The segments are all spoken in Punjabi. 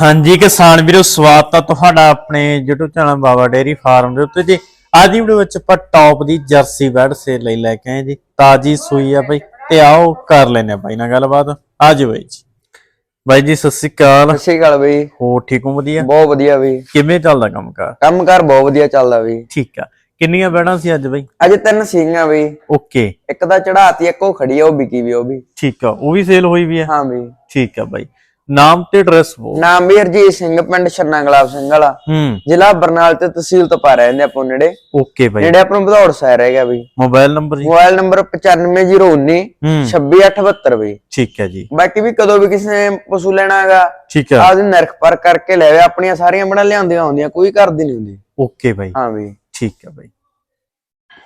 ਹਾਂਜੀ ਕਿਸਾਨ ਵੀਰੋ ਸਵਾਗਤ ਆ ਤੁਹਾਡਾ ਆਪਣੇ YouTube channel Baba dairy farm ਦੇ ਉੱਤੇ ਜੀ। ਅੱਜ ਦੀ ਵੀਡੀਓ ਵਿੱਚ ਆਪਾਂ ਟੌਪ ਦੀ ਜਰਸੀ ਬੈਡ ਸੇਲ ਲਈ ਲੈ ਕੇ ਆਏ ਜੀ। ਤਾਜੀ ਸੂਈ ਆ ਬਈ ਤੇ ਆਓ ਕਰ ਲੈਨੇ ਆ ਬਾਈ ਨਾਲ ਗੱਲਬਾਤ। ਅੱਜ ਬਾਈ ਜੀ। ਬਾਈ ਜੀ ਸਤਿ ਸ਼੍ਰੀ ਅਕਾਲ। ਸਤਿ ਸ਼੍ਰੀ ਅਕਾਲ ਬਈ। ਹੋ ਠੀਕ ਹੋ? ਵਧੀਆ? ਬਹੁਤ ਵਧੀਆ ਬਈ। ਕਿਵੇਂ ਚੱਲਦਾ ਕੰਮ ਕਾਰ ਕੰਮਕਾਰ ਬਹੁਤ ਵਧੀਆ ਚੱਲਦਾ ਬਈ। ਠੀਕ ਆ। ਕਿੰਨੀਆਂ ਬੈੜਾਂ ਸੀ ਅੱਜ ਬਾਈ? ਅੱਜ ਤਿੰਨ ਸੀਗੀਆਂ ਬਈ। ਓਕੇ। ਇੱਕ ਤਾਂ ਚੜਾਤੀ ਇੱਕ ਉਹ ਖੜੀ ਆ ਉਹ ਵਿਕੀ ਵੀ ਉਹ ਵੀ। ਠੀਕ ਆ ਉਹ ਵੀ ਸੇਲ ਹੋਈ ਵੀ ਆ? ਹਾਂ ਬਈ। ਠੀਕ ਆ ਬਾਈ। ਨਾਮ ਤੇ ਐਡਰੈਸ ਬੋ। ਨਾਮ ਵੀ ਹਰਜੀਤ ਸਿੰਘ ਪਿੰਡ ਛੰਨਾ ਗੁਲਾਬ ਸਿੰਘ ਵਾਲਾ। ਹੂੰ। ਜ਼ਿਲ੍ਹਾ ਬਰਨਾਲ ਤੇ ਤਹਿਸੀਲ ਤੋਂ ਪਾ ਰਹੇ ਨੇ ਆਪਾਂ ਨੇੜੇ। ਓਕੇ ਬਾਈ। ਨੇੜੇ ਆਪਾਂ ਨੂੰ ਬਧੌੜ ਸ਼ਹਿਰ ਹੈਗਾ ਬਈ ਮੋਬਾਈਲ ਨੰਬਰ ਜੀ? ਮੋਬਾਈਲ ਨੰਬਰ 95019 ਹੂੰ। 26872 ਬਈ ਠੀਕ ਹੈ ਜੀ। ਬਾਕੀ ਵੀ ਕਦੋਂ ਵੀ ਕਿਸੇ ਨੇ ਪਸ਼ੂ ਲੈਣਾ ਹੈਗਾ ਠੀਕ ਆ ਆਪਦੀ ਨਰਖ ਪਰ ਕਰਕੇ ਲੈਵੇ ਆਪਣੀਆਂ ਸਾਰੀਆਂ ਬਣਾ ਲਿਆਉਂਦੀਆਂ ਹੁੰਦੀਆਂ ਕੋਈ ਕਰਦੀ ਨਹੀਂ ਹੁੰਦੀ। ਓਕੇ ਬਾਈ। ਹਾਂ ਬਈ ਠੀਕ ਆ ਬਾਈ।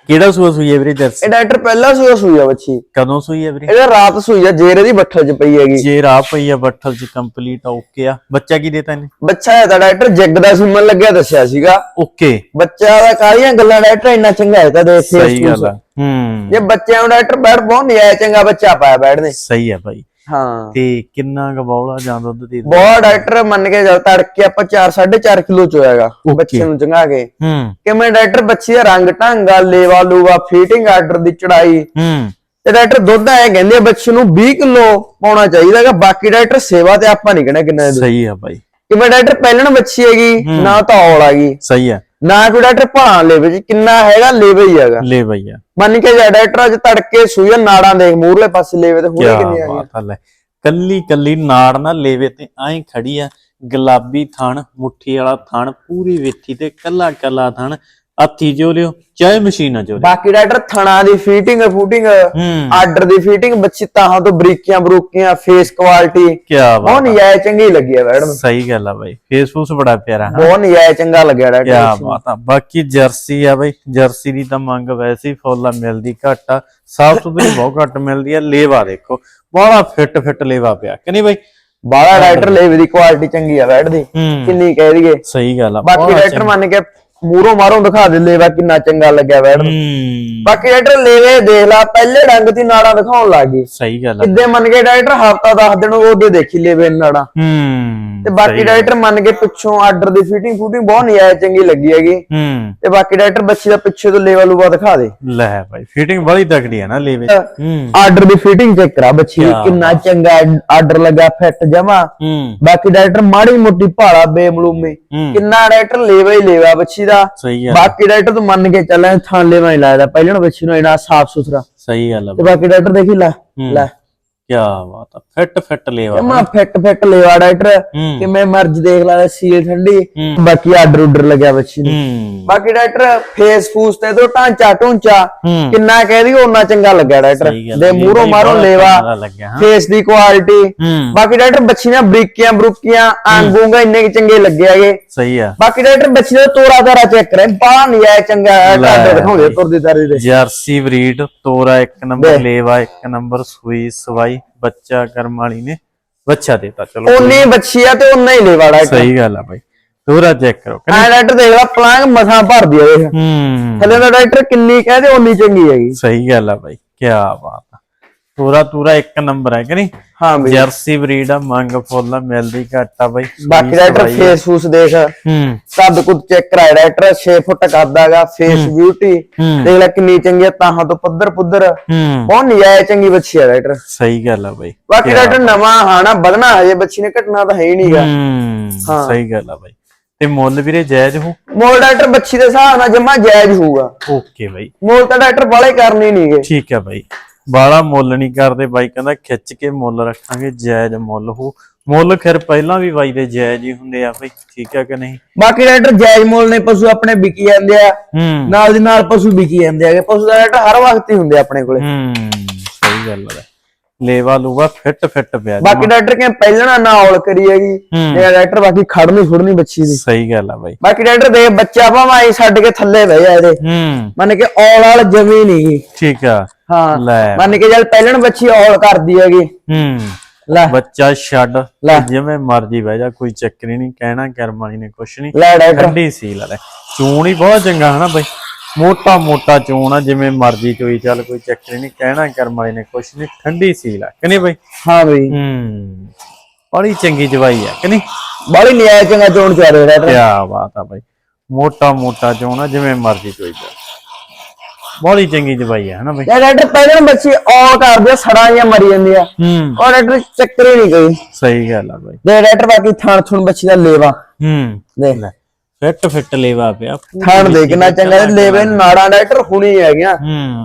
ਕਿਹੜਾ ਸੂਆ ਸੂਈ ਹੈ ਵੀਰੇ ਜਰਸੀ? ਇਹ ਡਾਕਟਰ ਪਹਿਲਾਂ ਸੂਆ ਸੂਈ ਆ ਬੱਚੀ। ਕਦੋਂ ਸੂਈ ਹੈ ਵੀਰੇ? ਇਹਦਾ ਰਾਤ ਸੂਈ ਆ ਜੇਰੇ ਦੀ ਬੱਠਲ 'ਚ ਪਈ ਹੈਗੀ। ਜੇ ਰਾਹ ਪਈ ਆ ਬੱਠਲ ਚ ਕੰਪਲੀਟ ਓਕੇ ਆ। ਬੱਚਾ ਕੀ ਦੇਤਾ ਇਹਨੇ? ਬੱਚਾ ਹੈ ਤਾਂ ਡਾਕਟਰ ਜੱਗ ਦਾ ਸੁਮਨ ਲੱਗਿਆ ਦੱਸਿਆ ਸੀਗਾ। ਓਕੇ ਬੱਚਾ ਦਾ ਕਾਹਦੀਆਂ ਗੱਲਾਂ ਡਾਕਟਰ ਇੰਨਾ ਚੰਗਾ ਹੈ ਤਾਂ ਦੇਖ ਸਹੀ ਗੱਲ ਆ। ਹੂੰ। ਜੇ ਬੱਚਿਆਂ ਨੂੰ ਡਾਕਟਰ ਬੈਠ ਬਹੁਤ ਨਿਆਇਆ ਚੰਗਾ ਬੱਚਾ ਪਾਇਆ ਬੈਠਦੇ ਸਹੀ ਆ ਬਾਈ ਹਾਂ। ਤੇ ਕਿੰਨਾ ਕੁ ਬੌਲਾ ਜਾਂ ਦੁੱਧ ਦੇ ਬਹੁਤ ਡਾਕਟਰ ਮੰਨ ਕੇ ਚੱਲ ਤੜਕੇ ਆਪਾਂ 4 4.5 ਕਿਲੋ ਚ ਹੋਇਆਗਾ Okay. ਬੱਚੇ ਨੂੰ ਚੰਗਾ ਕੇ। ਹੂੰ। ਕਿਵੇਂ ਡਾਕਟਰ ਬੱਚੀ ਦਾ ਰੰਗ ਢੰਗਾ ਲੇਵਾ ਲੂਵਾ ਫੀਟਿੰਗ ਆਰਡਰ ਦੀ ਚੜਾਈ। ਹੂੰ। ਤੇ ਡਾਕਟਰ ਦੁੱਧ ਆਏ ਕਹਿੰਦੇ ਆ ਬੱਚੇ ਨੂੰ 20 ਕਿਲੋ ਪਾਉਣਾ ਚਾਹੀਦਾਗਾ ਬਾਕੀ ਡਾਕਟਰ ਸੇਵਾ ਤੇ ਆਪਾਂ ਨਹੀਂ ਕਹਿਣਾ ਕਿੰਨਾ ਸਹੀ ਆ ਬਾਈ। ਕਿਵੇਂ ਡਾਕਟਰ ਪਹਿਲਣ ਬੱਚੀ ਹੈਗੀ ਨਾ ਤਾਂ ਔਲ ਹੈਗੀ ਸਹੀ ਆ। ਨਾ ਕੋਈ ਡਾਕਟਰ ਭਾਂ ਲੈਵੇ ਜੀ ਕਿੰਨਾ ਹੈਗਾ ਲੈਵੇ ਹੀ ਹੈਗਾ। ਲੈ ਆ। ਮੰਨ ਕੇ ਜਾ ਡਾਕਟਰ ਅੱਜ ਤੜਕੇ ਸੂਈਆ ਨਾੜਾਂ ਦੇਖ ਮੂਰਲੇ ਪਾਸੇ ਲੈਵੇ ਤੇ ਕੀ ਹੁਣੇ ਕਿੰਨੀ ਆ ਗਈ ਬਾਤ ਆ ਲੈ। ਕੱਲੀ ਕੱਲੀ ਨਾੜ ਨਾ ਲੇਵੇ ਤੇ ਐਂ ਖੜੀ ਆ ਗੁਲਾਬੀ ਥਣ ਮੁੱਠੀ ਵਾਲਾ ਥਣ ਪੂਰੀ ਵੇਥੀ ਤੇ ਕੱਲਾ ਕੱਲਾ ਥਣ ਹੱਥੀ ਜੋ ਲਿਓ ਚਾਹੇ ਮਸ਼ੀਨਾਂ ਚੋ ਲਿਓ। ਬਾਕੀ ਡਾਕਟਰ ਥਣਾ ਦੀ ਫੀਟਿੰਗ ਫੂਟਿੰਗ ਆਰਡਰ ਦੀ ਫੀਟਿੰਗ ਬੱਚੀ ਤਾਹਾਂ ਤੋਂ ਬਰੀਕੀਆਂ ਬਰੂਕੀਆਂ ਫੇਸ ਕੁਆਲਿਟੀ ਕੀ ਬਹੁਤ ਬਾਤ ਨਜਾਇਜ਼ ਚੰਗੀ ਲੱਗੀ ਆ ਮੈਡਮ। ਸਹੀ ਗੱਲ ਆ ਬਾਈ। ਫੇਸਬੁੱਕ ਬੜਾ ਪਿਆਰਾ ਹੈ। ਬਹੁਤ ਨਜਾਇਜ਼ ਚੰਗਾ ਲੱਗਿਆ ਕੀ ਡਾਕਟਰ ਬਾਤ ਆ। ਬਾਕੀ ਜਰਸੀ ਆ ਬਾਈ। ਜਰਸੀ ਦੀ ਤਾਂ ਮੰਗ ਵੈਸੇ ਫੁੱਲ ਮਿਲਦੀ ਘੱਟ ਆ। ਸਾਫ਼ ਸੁਥਰੀ ਬਹੁਤ ਘੱਟ ਮਿਲਦੀ ਆ। ਲੇਵਾ ਦੇਖੋ। ਬੜਾ ਫਿੱਟ ਫਿੱਟ ਲੇਵਾ ਪਿਆ। ਕਿ ਨਹੀਂ ਬਾਈ? ਬਾਲਾ ਡਾਕਟਰ ਲੈਵੇ ਦੀ ਕੁਆਲਿਟੀ ਚੰਗੀ ਆ ਬੈਠ ਦੀ। ਕਿੰਨੀ ਕਹਿ ਦਈਏ। ਸਹੀ ਗੱਲ ਆ। ਬਾਕੀ ਡਾਕਟਰ ਮੰਨ ਕੇ ਮੂਰੋਂ ਮਾਰੋਂ ਦਿਖਾ ਦੇ ਲੈਵਾ ਕਿੰਨਾ ਚੰਗਾ ਲੱਗਿਆ ਬੈਠ ਹੂੰ। ਬਾਕੀ ਡਾਕਟਰ ਲੈਵੇ ਦੇਖ ਲਾ ਪਹਿਲੇ ਰੰਗ ਦੀ ਨਾੜਾਂ ਦਿਖਾਉਣ ਲੱਗ ਗਈ। ਸਹੀ ਗੱਲ ਆ। ਕਿੱਦੇ ਮੰਨ ਕੇ ਡਾਕਟਰ ਹਫਤਾ 10 ਦਿਨ ਉਹਦੇ ਦੇਖੀ ਲੈਵੇ ਨਾੜਾਂ। ਹੂੰ ਤੇ ਬਾਕੀ ਡਾਕਟਰ ਮੰਨ ਕੇ ਪਿੱਛੋਂ ਆਰਡਰ ਦੀ ਫਿਟਿੰਗ ਫੂਟਿੰਗ ਬਹੁਤ ਨਜਾਇਜ਼ ਚੰਗੀ ਲੱਗੀ ਹੈਗੀ। ਹੂੰ। ਤੇ ਬਾਕੀ ਡਾਕਟਰ ਬੱਚੀ ਦਾ ਪਿੱਛੇ ਤੋਂ ਲੈਵਲ ਲੂਵਾ ਦਿਖਾ ਦੇ। ਲੈ ਭਾਈ ਫਿਟਿੰਗ ਬੜੀ ਤਕੜੀ ਹੈ ਨਾ ਲੇਵੇ ਹੂੰ। ਆਰਡਰ ਦੀ ਫਿਟਿੰਗ ਚੈੱਕ ਕਰਾ ਬੱਚੀ ਦੀ, ਕਿਆ ਕਿੰਨਾ ਚੰਗਾ ਆਰਡਰ ਲੱਗਾ ਫਿੱਟ ਜਮਾ। ਹੂੰ। ਬਾਕੀ ਡਾਕਟਰ ਮਾੜੀ ਮੋਟੀ ਭਾਲਾ ਬੇਮਲੂਮੀ। ਹੂੰ। ਕਿੰਨਾ ਡਾਕਟਰ ਲੈਵਾ ਹੀ ਲੈਵਾ ਬੱਚੀ ਦਾ ਸਹੀ ਆ। ਬਾਕੀ ਡਾਕਟਰ ਤੂੰ ਮੰਨ ਕੇ ਚੱਲਾਂ ਥਾਂ ਲੈਵਾ ਹੀ ਲੱਗਦਾ ਪਹਿਲਾਂ ਬੱਚੀ ਨੂੰ ਇਹਨਾਂ ਸਾਫ਼ ਸੁਥਰਾ ਸਹੀ ਗੱਲ ਆ ਤੇ ਬਾਕੀ ਡਾਕਟਰ ਦੇਖੀ ਲੈ। ਲੈ। ਕੀ ਬਾਤ ਆ ਫਿੱਟ ਫਿੱਟ ਲੇਵਾ ਜਮਾ ਫਿੱਟ ਫਿੱਟ ਲੈਵਾ ਡਾਕਟਰ ਹੂੰ। ਕਿਵੇਂ ਮਰਜ਼ੀ ਦੇਖ ਲੈ ਸੀਲ ਠੰਡੀ। ਬਾਕੀ ਆਰਡਰ ਉਡਰ ਲੱਗਿਆ ਬੱਚੀ ਨੂੰ। ਬਾਕੀ ਡਾਕਟਰ ਫੇਸ ਫੂਸ ਤੇ ਤੋਂ ਢਾਂਚਾ ਢੂੰਚਾ ਕਿੰਨਾ ਕਹਿ ਦੀ ਉਹਨਾਂ ਚੰਗਾ ਲੱਗਿਆ ਡਾਕਟਰ। ਦੇ ਮੂਹਰੋਂ ਮਾਰੋਂ ਲੇਵਾ ਫੇਸ ਦੀ ਕੁਆਲਿਟੀ ਬਾਕੀ ਡਾਕਟਰ ਬੱਚੀ ਦੀਆਂ ਬਰੀਕੀਆਂ ਬਰੂਕੀਆਂ ਆਂਗੂਗਾ ਇੰਨੇ ਕੁ ਚੰਗੇ ਲੱਗੇ ਹੈਗੇ। ਸਹੀ ਆ। ਬਾਕੀ ਡਾਕਟਰ ਬੱਚੀ ਦਾ ਤੋਰਾ ਤਾਰਾ ਚੈੱਕ ਕਰੇ ਬਾਹ ਨਹੀਂ ਆਇਆ ਚੰਗਾ ਟਾਡੇ ਦਿਖਾਉਂਦੇ। ਤੁਰਦੀ ਤਾਰੀ ਦੇ। ਜਰਸੀ ਬਰੀਡ ਤੋਰਾ ਇੱਕ ਨੰਬਰ। ਲੇਵਾ ਇੱਕ ਨੰਬਰ ਸੂਈ ਸਵਾਈ। ਬੱਚਾ ਕਰਮ ਵਾਲੀ ਨੇ ਬੱਚਾ ਦੇਤਾ ਚਲੋ ਉਨੀ ਬੱਚੀ ਆ ਤੇ ਉਨਾ ਹੀ ਲੈਵਾ ਡਾਕਟਰ ਸਹੀ ਗੱਲ ਆ ਭਾਈ ਤੋਰਾ ਚੈੱਕ ਕਰੋ ਆ ਡਾਕਟਰ ਦੇਖ ਲੈ ਪਲਾਂਗ ਮਸਾਂ ਭਰਦੀ ਆ ਦੇਖ। ਹੂੰ। ਥੱਲੇ ਦਾ ਡਾਕਟਰ ਕਿੰਨੀ ਕਹਦੇ ਉਨੀ ਚੰਗੀ ਹੈਗੀ। ਸਹੀ ਗੱਲ ਆ ਭਾਈ ਕੀ ਬਾਤ ਪੂਰਾ ਪੂਰਾ ਇੱਕ ਨੰਬਰ ਹੈ ਕਿ ਨਹੀਂ? ਹਾਂ ਬਈ। ਜਰਸੀ ਬਰੀਡ ਆ ਮੰਗ ਫੁੱਲ ਆ ਮਿਲਦੀ ਘੱਟ ਆ ਬਾਈ। ਬਾਕੀ ਡਾਕਟਰ ਫੇਸ ਫੂਸ ਦੇਖ। ਹੂੰ। ਕੱਦ ਕੁੱਦ ਚੈੱਕ ਕਰਾਇਆ ਡਾਕਟਰ 6 ਫੁੱਟ ਕੱਦ ਹੈਗਾ ਫੇਸ ਬਿਊਟੀ ਦੇਖ ਲੈ ਕਿੰਨੀ ਚੰਗੀ ਆ ਤਾਹਾਂ ਤੋਂ ਪੱਧਰ ਪੁੱਧਰ। ਹੂੰ। ਬਹੁਤ ਨਜਾਇਜ਼ ਚੰਗੀ ਬੱਚੀ ਆ ਡਾਕਟਰ ਸਹੀ ਗੱਲ ਆ ਬਾਈ। ਬਾਕੀ ਡਾਕਟਰ ਨਵਾਂ ਹਾਣਾ ਵਧਣਾ ਹਜੇ ਬੱਚੀ ਨੇ ਘਟਣਾ ਤਾਂ ਹੈ ਹੀ ਨਹੀਂਗਾ। ਹੂੰ ਹਾਂ। ਸਹੀ ਗੱਲ ਆ ਬਾਈ। ਤੇ ਮੁੱਲ ਵੀਰੇ ਜਾਇਜ਼ ਹੋ ਮੋਲ ਡਾਕਟਰ ਬੱਚੀ ਦੇ ਹਿਸਾਬ ਨਾਲ ਜਮਾ ਜਾਇਜ਼ ਹੋਊਗਾ। Okay bye. ਮੋਲ ਤਾਂ ਡਾਕਟਰ ਬਾਲੇ ਕਰਨੇ ਨਹੀਂਗੇ। ਠੀਕ ਆ ਬਾਈ। ਬਾਲਾ ਮੁੱਲ ਨਹੀਂ ਕਰਦੇ ਬਾਈ ਕਹਿੰਦਾ ਖਿੱਚ ਕੇ ਮੁੱਲ ਰੱਖਾਂਗੇ ਜਾਇਜ਼ ਮੁੱਲ ਹੋ। ਮੁੱਲ ਖੈਰ ਪਹਿਲਾਂ ਵੀ ਬਾਈ ਦੇ ਜਾਇਜ਼ ਹੀ ਹੁੰਦੇ ਆ ਬਾਈ ਠੀਕ ਆ ਕਿ ਨਹੀਂ? ਬਾਕੀ ਡਾਕਟਰ ਜਾਇਜ਼ ਮੋਲ ਨੇ ਪਸ਼ੂ ਆਪਣੇ ਵਿਕੀ ਜਾਂਦੇ ਆ। ਨਾਲ ਦੀ ਨਾਲ ਪਸ਼ੂ ਵਿਕੀ ਜਾਂਦੇ ਆਗੇ ਪਸ਼ੂ ਦਾ ਡਾਕਟਰ ਹਰ ਵਕਤ ਹੀ ਹੁੰਦੇ ਆਪਣੇ ਕੋਲੇ। ਹੂੰ ਸਹੀ ਗੱਲ ਹੈ ਲੇਵਾ ਲੂਵਾ ਫਿੱਟ ਫਿੱਟ ਪਿਆ। ਬਾਕੀ ਡਾਕਟਰ ਕਹਿੰਦੇ ਪਹਿਲਣਾ ਨਾ ਔਲ ਕਰੀ ਹੈਗੀ। ਤੇ ਡਾਕਟਰ ਬਾਕੀ ਖੜਨੀ ਫੁੜਨੀ ਬੱਚੀ ਦੀ। ਸਹੀ ਗੱਲ ਆ ਬਾਈ। ਬਾਕੀ ਡਾਕਟਰ ਦੇ ਬੱਚਾ ਭਾਵੇਂ ਛੱਡ ਕੇ ਥੱਲੇ ਬਹਿ ਜਾ ਇਹਦੇ। ਹੂੰ। ਮੰਨ ਕੇ ਔਲ ਵਾਲ ਜਮੀ ਨਹੀਂਗੀ ਠੀਕ ਆ। ਹਾਂ। ਲੈ। ਮੰਨ ਕੇ ਜਦ ਪਹਿਲਣ ਬੱਚੀ ਔਲ ਕਰਦੀ ਹੈਗੀ। ਹੂੰ। ਲੈ। ਬੱਚਾ ਛੱਡ। ਲੈ। ਜਿਵੇਂ ਮਰਜ਼ੀ ਬਹਿ ਜਾ ਕੋਈ ਚੱਕਰ ਹੀ ਨਹੀਂ ਕਹਿਣਾ ਕਰਮ ਵਾਲੀ ਨੇ ਕੁਛ ਨਹੀਂ। ਲੈ ਡਾਕਟਰ ਠੰਡੀ ਸੀ ਲੈ ਚੂਣ ਹੀ ਬਹੁਤ ਚੰਗਾ ਹਨਾ ਬਾਈ। ਮੋਟਾ ਮੋਟਾ ਚੂਣ ਆ ਜਿਵੇਂ ਮਰਜ਼ੀ ਚੋਈ ਚੱਲ ਕੋਈ ਚੱਕਰ ਹੀ ਨਹੀਂ ਕਹਿਣਾ ਕਰਮ ਵਾਲੀ ਨੇ ਕੁਛ ਨਹੀਂ ਠੰਡੀ ਸੀ ਲੈ ਕਿ ਨਹੀਂ ਬਾਈ? ਹਾਂ ਬਈ। ਹੂੰ। ਬੜੀ ਚੰਗੀ ਜਵਾਈ ਆ ਕਿ ਨਹੀਂ? ਬੜੀ ਨਿਆਇ ਚੰਗਾ ਚੋਣ ਚਾ ਰਿਹਾ ਡਾਕਟਰ ਕਿਆ ਬਾਤ ਆ ਬਾਈ। ਮੋਟਾ ਮੋਟਾ ਚੋਣਾ ਜਿਵੇਂ ਮਰਜ਼ੀ ਚੋਈ ਜਾ ਬੜੀ ਚੰਗੀ ਜਵਾਈ ਆ ਹਨਾ ਬਾਈ? ਯਾ ਡਾਕਟਰ ਪਹਿਲਾਂ ਬੱਚੇ ਔ ਕਰਦੇ ਸੜਾਂ ਜਾਂ ਮਰੀ ਜਾਂਦੀ ਆ। ਹੂੰ। ਔਰ ਡਾਕਟਰ ਚੱਕਰ ਹੀ ਨਹੀਂ ਗਈ ਸਹੀ ਗੱਲ ਆ ਬਾਈ। ਦੇ ਡਾਕਟਰ ਬਾਕੀ ਥਾਣ ਥੁਣ ਬੱਚੀ ਦਾ ਲੇਵਾ। ਹੂੰ। ਦੇ। ਫਿੱਟ ਫਿੱਟ ਲੇਵਾ ਪਿਆ। ਥਾਣ ਦੇ ਕਿੰਨਾ ਚੰਗਾ ਲੇਵੇ ਨਾੜਾਂ ਡਾਕਟਰ ਹੁਣੀ ਹੈਗੀਆਂ।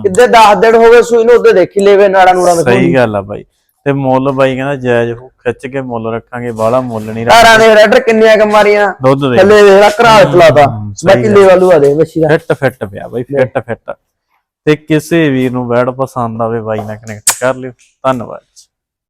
ਕਿੱਦੇ 10 ਦਿਨ ਹੋ ਗਏ ਸੂਈ ਨੂੰ ਉੱਤੇ ਦੇਖੀ ਲੇਵੇ ਨਾੜਾਂ ਨੂੜਾਂ ਦੇ ਸਹੀ ਗੱਲ ਆ ਬਾਈ। ਤੇ ਮੁੱਲ ਬਾਈ ਕਹਿੰਦਾ ਜਾਇਜ਼ ਹੋ ਖਿੱਚ ਕੇ ਮੁੱਲ ਰੱਖਾਂਗੇ ਬਾਹਲਾ ਮੁੱਲ ਨਹੀਂ ਰੱਖ ਧਾਰਾਂ ਦੇ ਡਾਕਟਰ ਕਿੰਨੀਆਂ ਕ ਮਾਰੀਆਂ। ਦੁੱਧ ਦੇ। ਥੱਲੇ ਦੇਖ ਲਾ ਚਲਾਤਾ। ਸਹੀ ਬਾਕੀ ਲੇਵਾ ਲੂਆ ਦੇ ਬੱਚੀ ਦਾ। ਫਿੱਟ ਫਿੱਟ ਪਿਆ ਬਾਈ ਫਿੱਟ ਫਿੱਟ। ਤੇ ਕਿਸੇ ਵੀਰ ਨੂੰ ਬੈਡ ਪਸੰਦ ਆਵੇ ਬਾਈ ਨਾਲ ਕਨੈਕਟ ਕਰ ਲਿਓ। ਧੰਨਵਾਦ।